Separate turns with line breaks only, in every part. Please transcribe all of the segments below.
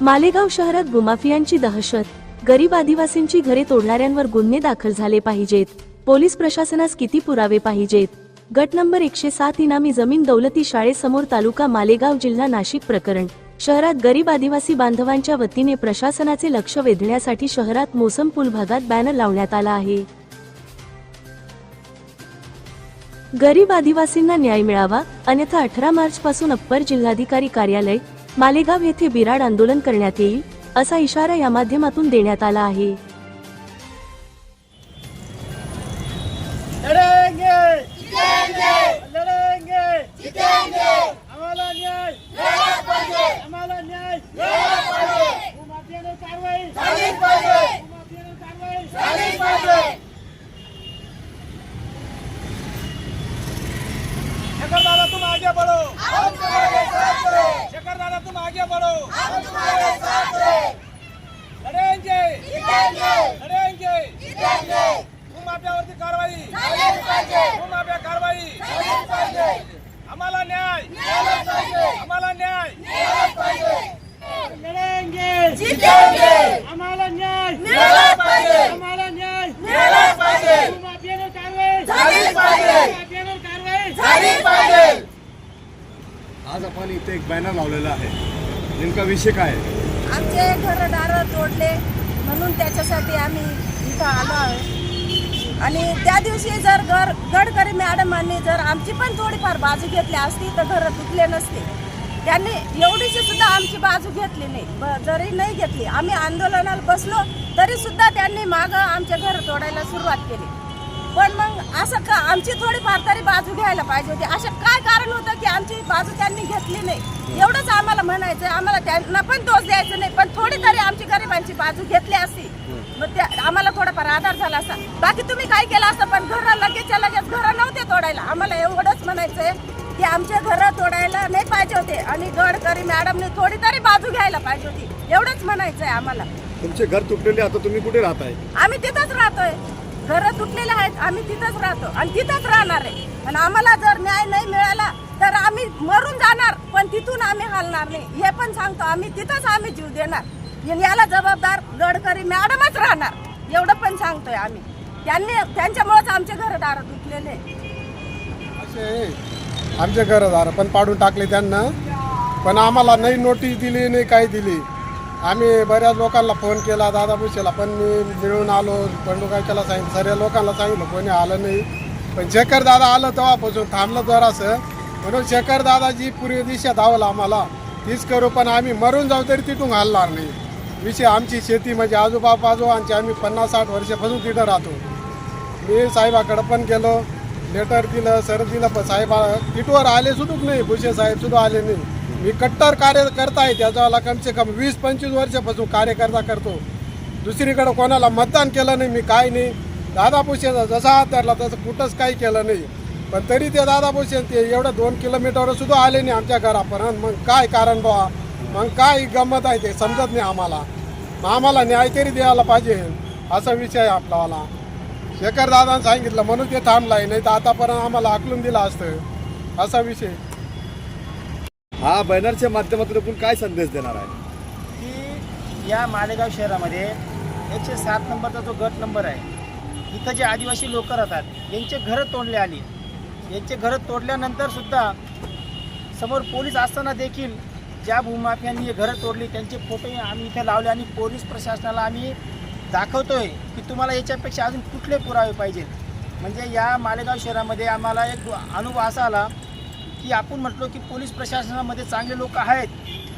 मालेगाव शहरात भूमाफियांची दहशत. गरीब आदिवासींची घरे तोडणाऱ्यांवर गुन्हे दाखल झाले पाहिजेत. पोलीस प्रशासनास किती पुरावे पाहिजेत? गट नंबर एकशे सात इनामी जमीन दौलती शाळेसमोर तालुका मालेगाव जिल्हा नाशिक प्रकरण. शहरात गरीब आदिवासी बांधवांच्या वतीने प्रशासनाचे लक्ष वेधण्यासाठी शहरात मोसम पूल भागात बॅनर लावण्यात आला आहे. गरीब आदिवासींना न्याय मिळावा अन्यथा अठरा मार्च पासून अप्पर जिल्हाधिकारी कार्यालय मालेगाव येथे बिराड आंदोलन करण्यात येईल असा इशारा या माध्यमातून देण्यात आला आहे.
लढेंगे लढेंगे आम्हाला न्याय आम्हाला न्याय भूमाफियावर कारवाई भूमाफियावर कारवाई शेखर दादा तुम आगे बढ़ो शेखर दादा तुम आगे बढ़ो लढेंगे लढेंगे भूमाफियावरती कारवाई भूमाफिया कारवाई आम्हाला न्याय आम्हाला न्याय लढेंगे आम्हाला न्याय आम्हाला न्याय भूमाफियावर कारवाई भूमाफियावर कारवाई
आज आपण इथे एक बॅनर लावलेला आहे. नेमका विषय काय आहे?
आमचे घरदार तोडले म्हणून त्याच्यासाठी आम्ही इथं आलो आहे. आणि त्या दिवशी जर घर गडकरी मॅडमांनी जर आमची पण थोडीफार बाजू घेतली असती तर घरं तुटले नसते. त्यांनी एवढीशी सुद्धा आमची बाजू घेतली नाही. ब- जरी नाही घेतली आम्ही आंदोलनाला बसलो तरी सुद्धा त्यांनी मागं आमचे घर तोडायला सुरुवात केली. पण मग असं का आमची थोडीफार तरी बाजू घ्यायला पाहिजे होती. असं काय कारण होतं की आमची बाजू त्यांनी घेतली नाही? एवढंच आम्हाला म्हणायचं आम्हाला त्यांना पण दोष द्यायचा नाही पण थोडी तरी आमची गरिबांची बाजू घेतली असती. मग त्या आम्हाला थोडाफार आधार झाला असता बाकी तुम्ही काय केलं असतं? पण घरं लगेचच्या लगेच घरं नव्हते तोडायला. आम्हाला एवढंच म्हणायचंय की आमचे घरं तोडायला नाही पाहिजे होते. आणि गडकरी मॅडमने थोडी तरी बाजू घ्यायला पाहिजे होती. एवढंच म्हणायचंय आम्हाला.
तुमचे घर तुटलेले आता तुम्ही कुठे राहताय?
आम्ही तिथंच राहतोय. घरं तुटलेले आहेत आम्ही तिथंच राहतो. आणि तिथंच राहणार आहे. आणि आम्हाला जर न्याय नाही मिळाला तर आम्ही मरून जाणार. पण तिथून आम्ही हलणार नाही. हे पण सांगतो आम्ही तिथंच आम्ही जीव देणार. आणि याला जबाबदार गडकरी मॅडमच राहणार. एवढं पण सांगतोय आम्ही. त्यांनी त्यांच्यामुळेच आमचे घरदार तुटलेले
असे आमचे घरदार पण पाडून टाकले त्यांना. पण आम्हाला नाही नोटीस दिली नाही काही दिली. आम्ही बऱ्याच लोकांना फोन केला दादा भुसेला पण मी मिळून आलो बंडुकाच्याला सांगितलं सर्व लोकांना सांगितलं कोणी आलं नाही. पण शेखर दादा आलं तेव्हापासून थांबलं जरासं. म्हणून शेखर दादाजी पूर्वी दिशा धावला आम्हाला. तीच करू पण आम्ही मरून जाऊ तरी तिथून हलणार नाही. विषय आमची शेती म्हणजे आजोबा आमची आम्ही पन्नास साठ वर्षापासून तिथं राहतो. मी साहेबाकडं पण गेलो लेटर दिलं सर दिलं पण साहेबा तिटवर आले सुद्धा नाही भुसे साहेब सुद्धा आले नाही. मी कट्टर कार्यकर्ता आहे त्याच्यावाला कमसे कम वीस पंचवीस वर्षापासून कार्यकर्ता करतो. दुसरीकडं कोणाला मतदान केलं नाही मी काय नाही. दादा भुसेचा जसा हात धरला तसं कुठंच काही केलं नाही. पण तरी ते दादा भुसे ते एवढं दोन किलोमीटरवर सुद्धा आले नाही आमच्या घरापर्यंत. मग काय कारण बा मग काय गंमत आहे ते समजत नाही आम्हाला. मग आम्हाला न्याय तरी द्यायला पाहिजे असा विषय आहे आपलावाला. शेखर दादानं सांगितलं म्हणून ते थांबलाय नाही तर आतापर्यंत आम्हाला आकलून दिलं असतं. असा विषय
हा बॅनरच्या माध्यमातून आपण काय संदेश देणार आहे?
की या मालेगाव शहरामध्ये एकशे सात नंबरचा जो गट नंबर आहे इथं जे आदिवासी लोक राहतात यांचे घरं तोडले आली. यांचे घरं तोडल्यानंतर सुद्धा समोर पोलीस असताना देखील ज्या भूमाफियांनी हे घरं तोडली त्यांचे फोटो आम्ही इथे लावले आणि पोलीस प्रशासनाला आम्ही दाखवतोय की तुम्हाला याच्यापेक्षा अजून कुठले पुरावे पाहिजेत. म्हणजे या मालेगाव शहरामध्ये आम्हाला एक अनुभव असा आला की आपण म्हटलो की पोलीस प्रशासनामध्ये चांगले लोक आहेत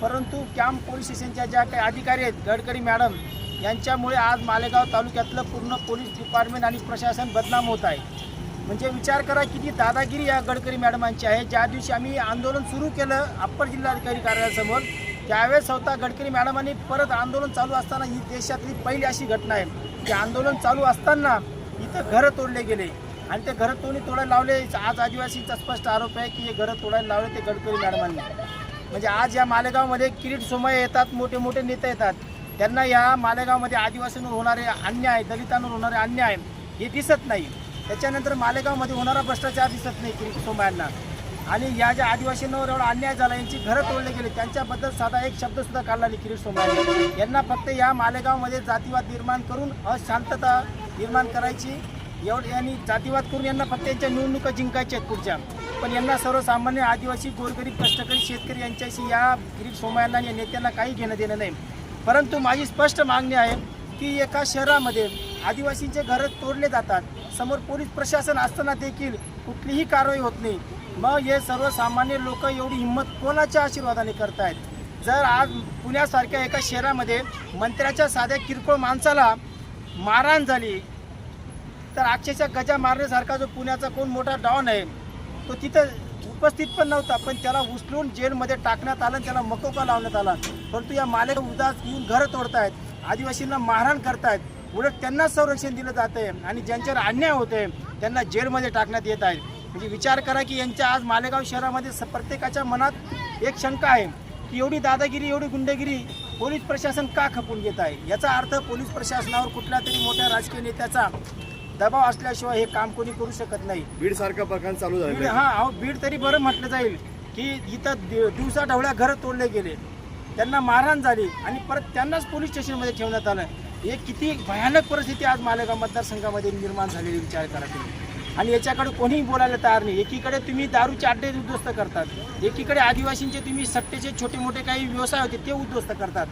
परंतु कॅम्प पोलीस स्टेशनच्या ज्या काही अधिकारी आहेत गडकरी मॅडम यांच्यामुळे आज मालेगाव तालुक्यातलं पूर्ण पोलीस डिपार्टमेंट आणि प्रशासन बदनाम होत आहे. म्हणजे विचार करा किती दादागिरी या गडकरी मॅडमांची आहे ज्या दिवशी आम्ही आंदोलन सुरू केलं अप्पर जिल्हाधिकारी कार्यालयासमोर त्यावेळेस स्वतः गडकरी मॅडमांनी परत आंदोलन चालू असताना ही देशातली पहिली अशी घटना आहे. की आंदोलन चालू असताना इथं घरं तोडले गेले. आणि ते घरं तोडी तोडायला लावले. आज आदिवासींचा स्पष्ट आरोप आहे की हे घरं तोडायला लावले ते गडकरी मॅडमांनी. म्हणजे आज या मालेगावमध्ये किरीट सोमय येतात मोठे मोठे नेते येतात. त्यांना या मालेगावमध्ये आदिवासींवर होणारे अन्याय दलितांवर होणारे अन्याय हे दिसत नाही. त्याच्यानंतर मालेगावमध्ये होणारा भ्रष्टाचार दिसत नाही किरीट सोमयांना आणि या ज्या आदिवासींवर एवढा अन्याय झाला यांची घरं तोडले गेले त्यांच्याबद्दल साधा एक शब्दसुद्धा काढला नाही किरीट सोमयांनी यांना फक्त या मालेगावमध्ये जातीवाद निर्माण करून अशांतता निर्माण करायची एवढं यांनी जातीवाद करून यांना फक्त यांच्या निवडणुका जिंकायच्या आहेत पुढच्या. पण यांना सर्वसामान्य आदिवासी गोरगरीब कष्टकरी शेतकरी यांच्याशी या गिरीश सोमयांना आणि या नेत्यांना काही घेणं देणं नाही. परंतु माझी स्पष्ट मागणी आहे की एका शहरामध्ये आदिवासींचे घरं तोडले जातात. समोर पोलीस प्रशासन असताना देखील कुठलीही कारवाई होत नाही. मग हे सर्वसामान्य लोक एवढी हिंमत कोणाच्या आशीर्वादाने करतायत? जर आज पुण्यासारख्या एका शहरामध्ये मंत्र्याच्या साध्या किरकोळ माणसाला मारहाण झाली तर अक्षरशः गजा मारण्यासारखा जो पुण्याचा कोण मोठा डॉन आहे तो तिथं उपस्थित पण नव्हता पण त्याला उचलून जेलमध्ये टाकण्यात आलं त्याला मकोका लावण्यात आला. परंतु या मालेक उदास येऊन घरं तोडतायत आदिवासींना मारहाण करतायत उलट त्यांना संरक्षण दिलं जात आहे आणि ज्यांच्यावर अन्याय होते त्यांना जेलमध्ये टाकण्यात येत आहे. म्हणजे विचार करा की यांच्या आज मालेगाव शहरामध्ये स- प्रत्येकाच्या मनात एक शंका आहे की एवढी दादागिरी एवढी गुंडगिरी पोलीस प्रशासन का खपून घेत आहे? याचा अर्थ पोलीस प्रशासनावर कुठल्या तरी मोठ्या राजकीय नेत्याचा दबाव असल्याशिवाय हे काम कोणी करू शकत नाही.
बीड सारखा प्रकार चालू
बीड
झालेला
हा अहो बीड तरी बरं म्हटलं जाईल की इथं दि- दिवसा ढवळ्या घरं तोडले गेले. त्यांना मारहाण झाली आणि परत त्यांनाच पोलीस स्टेशनमध्ये ठेवण्यात आलं. हे किती भयानक परिस्थिती आज मालेगाव मतदारसंघामध्ये निर्माण झालेली विचार करा तुम्ही. आणि याच्याकडे कोणीही बोलायला तयार नाही. एकीकडे तुम्ही दारूचे अड्डे उद्ध्वस्त करतात. एकीकडे आदिवासींचे तुम्ही सट्टेचे छोटे मोठे काही व्यवसाय होते ते उद्ध्वस्त करतात.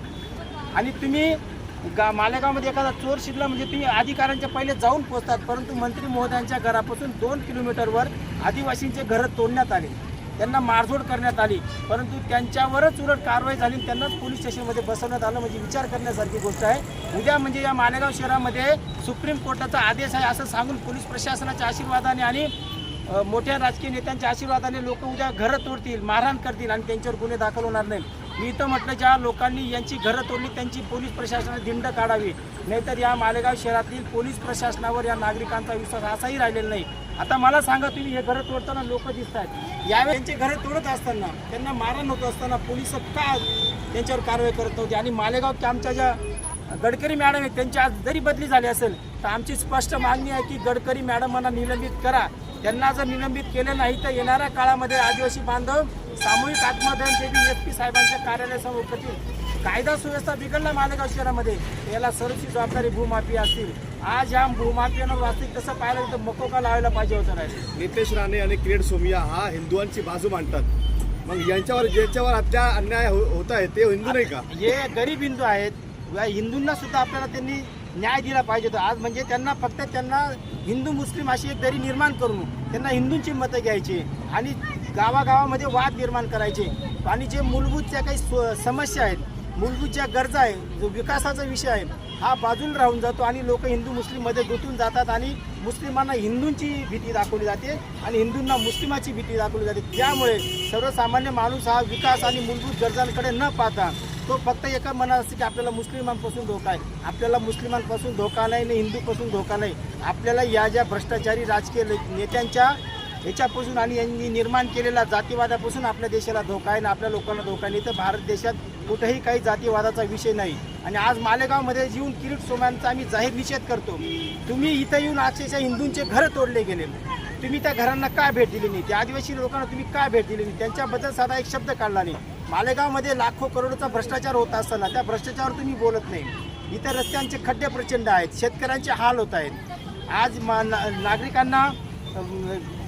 आणि तुम्ही गा मालेगावमध्ये एखादा चोर शिरला म्हणजे तुम्ही अधिकाऱ्यांच्या पहिले जाऊन पोहोचतात परंतु मंत्री महोदयांच्या घरापासून दोन किलोमीटरवर आदिवासींचे घरं तोडण्यात आले. त्यांना मारझोड करण्यात आली परंतु त्यांच्यावरच उलट कारवाई झाली आणि त्यांनाच पोलीस स्टेशनमध्ये बसवण्यात आलं म्हणजे विचार करण्यासारखी गोष्ट आहे. उद्या म्हणजे या मालेगाव शहरामध्ये सुप्रीम कोर्टाचा आदेश आहे असं सांगून पोलीस प्रशासनाच्या आशीर्वादाने आणि मोठ्या राजकीय नेत्यांच्या आशीर्वादाने लोक उद्या घरं तोडतील मारहाण करतील आणि त्यांच्यावर गुन्हे दाखल होणार नाही मी इथं म्हटलं ज्या लोकांनी यांची घरं तोडली त्यांची पोलीस प्रशासनाने दिंड काढावी. नाहीतर या मालेगाव शहरातील पोलीस प्रशासनावर या नागरिकांचा विश्वास असाही राहिलेला नाही. आता मला सांगा तुम्ही हे घरं तोडताना लोक दिसत आहेत. यावेळी त्यांचे घरं तोडत असताना त्यांना मारण होत असताना पोलीस का त्यांच्यावर कारवाई करत नव्हती? आणि मालेगाव आमच्या ज्या गडकरी मॅडम आहेत त्यांची आज जरी बदली झाली असेल तर आमची स्पष्ट मागणी आहे की गडकरी मॅडमांना निलंबित करा. त्यांना जर निलंबित केलं नाही तर येणाऱ्या काळामध्ये आदिवासी बांधव सामूहिक आत्मदहन ते एस पी साहेबांच्या कार्यालयासमोर करतील कायदा सुव्यवस्था बिघडला मालेगाव शहरामध्ये याला सर्वची जबाबदारी भूमाफिया असतील. आज ह्या भूमाफियानं वास्तविक तसं पाहिलं तर मकोका लावायला पाहिजे होतं राहिले?
नितेश राणे आणि किरीट सोमिया हा हिंदुवांची बाजू मांडतात. मग यांच्यावर ज्याच्यावर अत्या अन्याय हो- होत आहे ते हिंदू नाही का?
हे गरीब हिंदू आहेत या हिंदूंना सुद्धा आपल्याला त्यांनी न्याय दिला पाहिजे होता. आज म्हणजे त्यांना फक्त त्यांना हिंदू मुस्लिम अशी एक दरी निर्माण करून त्यांना हिंदूंची मतं घ्यायची आणि गावागावामध्ये वाद निर्माण करायचे. आणि जे मूलभूत ज्या काही समस्या आहेत मूलभूत ज्या गरजा आहे जो विकासाचा विषय आहे हा बाजूला राहून जातो आणि लोक हिंदू मुस्लिममध्ये गुंतून जातात आणि मुस्लिमांना हिंदूंची भीती दाखवली जाते आणि हिंदूंना मुस्लिमाची भीती दाखवली जाते. त्यामुळे सर्वसामान्य माणूस हा विकास आणि मूलभूत गरजांकडे न पाहता तो फक्त एका मनात असते की आपल्याला मुस्लिमांपासून धोका आहे. आपल्याला मुस्लिमांपासून धोका नाही आणि हिंदूपासून धोका नाही. आपल्याला या ज्या भ्रष्टाचारी राजकीय नेत्यांच्या याच्यापासून आणि यांनी निर्माण केलेला जातीवादापासून आपल्या देशाला धोका आहे आणि आपल्या लोकांना धोका आहे. नाही तर भारत देशात कुठेही काही जातीवादाचा विषय नाही. आणि आज मालेगावमध्ये येऊन किरीट सोम्यांचा आम्ही जाहीर निषेध करतो. तुम्ही इथं येऊन अक्षरशः हिंदूंचे घरं तोडले गेले. तुम्ही त्या घरांना का भेट दिली नाही? त्या आदिवासी लोकांना तुम्ही का भेट दिली नाही? त्यांच्याबद्दल साधा एक शब्द काढला नाही. मालेगावमध्ये लाखो करोडचा भ्रष्टाचार होत असताना त्या भ्रष्टाचारावर तुम्ही बोलत नाही. इतर रस्त्यांचे खड्डे प्रचंड आहेत. शेतकऱ्यांचे हाल होत आहेत. आज मा ना- नागरिकांना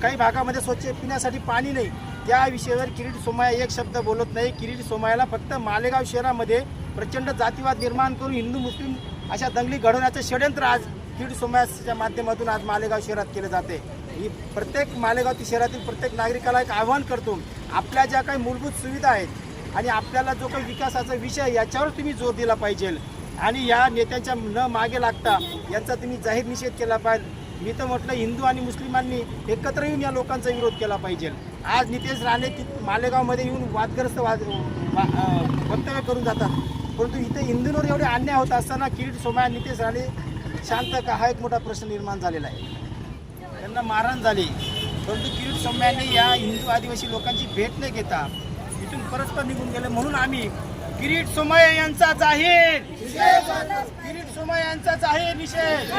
काही भागामध्ये स्वच्छ पिण्यासाठी पाणी नाही. त्या विषयावर किरीट सोमाया एक शब्द बोलत नाही. किरीट सोमायाला फक्त मालेगाव शहरामध्ये प्रचंड जातीवाद निर्माण करून हिंदू मुस्लिम अशा दंगली घडवण्याचं षडयंत्र आज किरीट सोमायाच्या माध्यमातून आज मालेगाव शहरात केलं जाते. ही प्रत्येक मालेगाव शहरातील प्रत्येक नागरिकाला एक आव्हान करतो. आपल्या ज्या काही मूलभूत सुविधा आहेत आणि आपल्याला जो काही विकासाचा विषय याच्यावर तुम्ही जोर दिला पाहिजे. आणि या नेत्यांच्या न मागे लागता यांचा तुम्ही जाहीर निषेध केला पाहिजे. मी तर म्हटलं हिंदू आणि मुस्लिमांनी एकत्र येऊन या लोकांचा विरोध केला पाहिजे. आज नितेश राणे ति मालेगावमध्ये येऊन वादग्रस्त वाद वा- वक्तव्य करून जातात. परंतु इथे हिंदूंवर एवढे अन्याय होत असताना किरीट सोमया नितेश राणे शांत का? हा एक मोठा प्रश्न निर्माण झालेला आहे. त्यांना मारहाण झाली. परंतु किरीट सोमयाने या हिंदू आदिवासी लोकांची भेट न घेता इथून परस्पर निघून गेले. म्हणून आम्ही किरीट सोमया यांचा जाहीर. किरीट सोमया यांचा जाहीर निषेध.